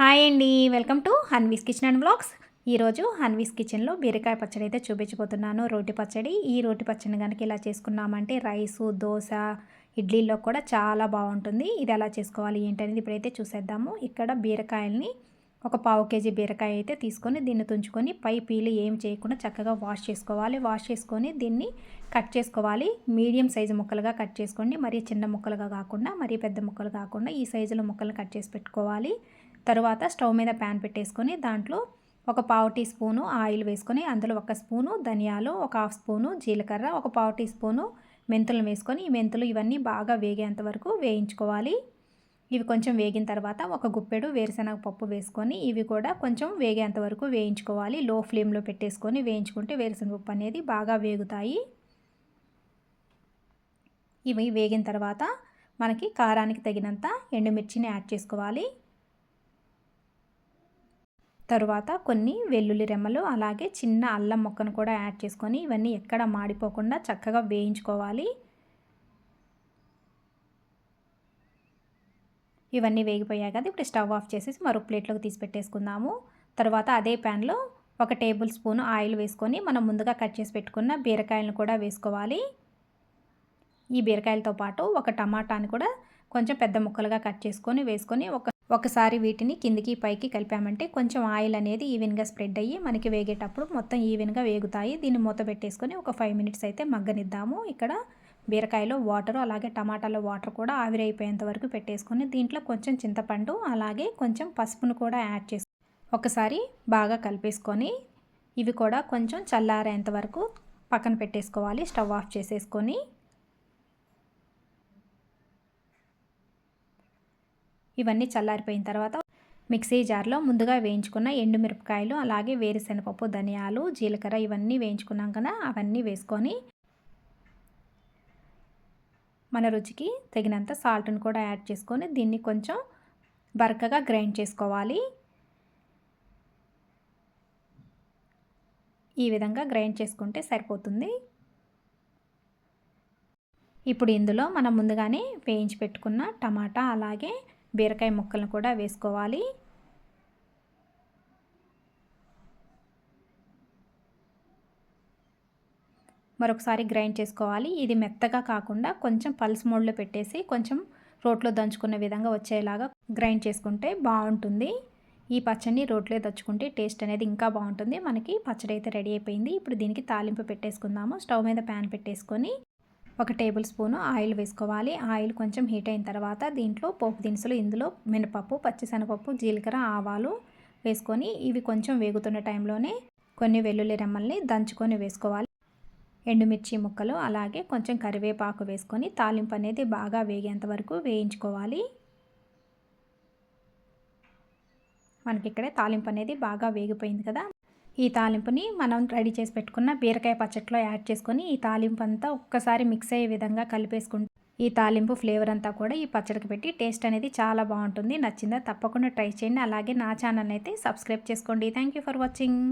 Hi అండి welcome to Hanvi's kitchen and blogs ఈరోజు హన్వీస్ కిచెన్లో బీరకాయ పచ్చడి అయితే చూపించబోతున్నాను. రోటి పచ్చడి. ఈ రోటి పచ్చడి కనుక ఇలా చేసుకున్నామంటే రైసు దోశ ఇడ్లీలో కూడా చాలా బాగుంటుంది. ఇది ఎలా చేసుకోవాలి ఏంటనేది ఇప్పుడైతే చూసేద్దాము. ఇక్కడ బీరకాయల్ని ఒక పావు కేజీ బీరకాయ అయితే తీసుకొని దీన్ని తుంచుకొని పై పీలు ఏం చేయకుండా చక్కగా వాష్ చేసుకోవాలి. వాష్ చేసుకొని దీన్ని కట్ చేసుకోవాలి. మీడియం సైజు ముక్కలుగా కట్ చేసుకోండి. మరీ చిన్న ముక్కలుగా కాకుండా మరీ పెద్ద ముక్కలు కాకుండా ఈ సైజులో ముక్కలు కట్ చేసి పెట్టుకోవాలి. తరువాత స్టవ్ మీద ప్యాన్ పెట్టేసుకొని దాంట్లో ఒక పావు టీ స్పూను ఆయిల్ వేసుకొని అందులో ఒక స్పూను ధనియాలు ఒక హాఫ్ స్పూను జీలకర్ర ఒక పావు టీ స్పూను మెంతులు వేసుకొని ఈ మెంతులు ఇవన్నీ బాగా వేగేంత వరకు వేయించుకోవాలి. ఇవి కొంచెం వేగిన తర్వాత ఒక గుప్పెడు వేరుశనగ పప్పు వేసుకొని ఇవి కూడా కొంచెం వేగేంత వరకు వేయించుకోవాలి. లో ఫ్లేమ్లో పెట్టేసుకొని వేయించుకుంటే వేరుశనగ పప్పు అనేది బాగా వేగుతాయి. ఇవి వేగిన తర్వాత మనకి కారానికి తగినంత ఎండుమిర్చిని యాడ్ చేసుకోవాలి. తరువాత కొన్ని వెల్లుల్లి రెమ్మలు అలాగే చిన్న అల్లం మొక్కను కూడా యాడ్ చేసుకొని ఇవన్నీ ఎక్కడ మాడిపోకుండా చక్కగా వేయించుకోవాలి. ఇవన్నీ వేగిపోయాయి కదా ఇప్పుడు స్టవ్ ఆఫ్ చేసేసి మరో ప్లేట్లోకి తీసి పెట్టేసుకుందాము. తర్వాత అదే ప్యాన్లో ఒక టేబుల్ స్పూన్ ఆయిల్ వేసుకొని మనం ముందుగా కట్ చేసి పెట్టుకున్న బీరకాయలను కూడా వేసుకోవాలి. ఈ బీరకాయలతో పాటు ఒక టమాటాని కూడా కొంచెం పెద్ద ముక్కలుగా కట్ చేసుకొని వేసుకొని ఒక ఒకసారి వీటిని కిందికి పైకి కలిపామంటే కొంచెం ఆయిల్ అనేది ఈవెన్గా స్ప్రెడ్ అయ్యి మనకి వేగేటప్పుడు మొత్తం ఈవెన్గా వేగుతాయి. దీన్ని మూత పెట్టేసుకొని ఒక ఫైవ్ మినిట్స్ అయితే మగ్గనిద్దాము. ఇక్కడ బీరకాయలో వాటర్ అలాగే టమాటాలో వాటర్ కూడా ఆవిరైపోయేంత వరకు పెట్టేసుకొని దీంట్లో కొంచెం చింతపండు అలాగే కొంచెం పసుపును కూడా యాడ్ చేసి ఒకసారి బాగా కలిపేసుకొని ఇవి కూడా కొంచెం చల్లారేంత వరకు పక్కన పెట్టేసుకోవాలి. స్టవ్ ఆఫ్ చేసేసుకొని ఇవన్నీ చల్లారిపోయిన తర్వాత మిక్సీ జార్లో ముందుగా వేయించుకున్న ఎండుమిరపకాయలు అలాగే వేరుశనగపప్పు ధనియాలు జీలకర్ర ఇవన్నీ వేయించుకున్నాం కదా అవన్నీ వేసుకొని మన రుచికి తగినంత సాల్ట్ని కూడా యాడ్ చేసుకొని దీన్ని కొంచెం బరకగా గ్రైండ్ చేసుకోవాలి. ఈ విధంగా గ్రైండ్ చేసుకుంటే సరిపోతుంది. ఇప్పుడు ఇందులో మనం ముందుగానే వేయించి పెట్టుకున్న టమాటా అలాగే బీరకాయ ముక్కలను కూడా వేసుకోవాలి. మరొకసారి గ్రైండ్ చేసుకోవాలి. ఇది మెత్తగా కాకుండా కొంచెం పల్స్ మోడ్లో పెట్టేసి కొంచెం రోట్లో దంచుకున్న విధంగా వచ్చేలాగా గ్రైండ్ చేసుకుంటే బాగుంటుంది. ఈ పచ్చడిని రోట్లో దంచుకుంటే టేస్ట్ అనేది ఇంకా బాగుంటుంది. మనకి పచ్చడి అయితే రెడీ అయిపోయింది. ఇప్పుడు దీనికి తాలింపు పెట్టేసుకుందాము. స్టవ్ మీద ప్యాన్ పెట్టేసుకొని ఒక టేబుల్ స్పూను ఆయిల్ వేసుకోవాలి. ఆయిల్ కొంచెం హీట్ అయిన తర్వాత దీంట్లో పోపు దినుసులు ఇందులో మినపప్పు పచ్చిశనగపప్పు జీలకర్ర ఆవాలు వేసుకొని ఇవి కొంచెం వేగుతున్న టైంలోనే కొన్ని వెల్లుల్లి రెమ్మల్ని దంచుకొని వేసుకోవాలి. ఎండుమిర్చి ముక్కలు అలాగే కొంచెం కరివేపాకు వేసుకొని తాలింపు అనేది బాగా వేగేంత వరకు వేయించుకోవాలి. మనకి ఇక్కడే తాలింపు అనేది బాగా వేగిపోయింది కదా. ఈ తాలింపుని మనం రెడీ చేసి పెట్టుకున్న బీరకాయ పచ్చట్లో యాడ్ చేసుకొని ఈ తాలింపు అంతా ఒక్కసారి మిక్స్ అయ్యే విధంగా కలిపేసుకుంటాం ఈ తాలింపు ఫ్లేవర్ అంతా కూడా ఈ పచ్చడికి పెట్టి టేస్ట్ అనేది చాలా బాగుంటుంది. నచ్చిందా తప్పకుండా ట్రై చేయండి. అలాగే నా ఛానల్ అయితే సబ్స్క్రైబ్ చేసుకోండి. Thank for watching.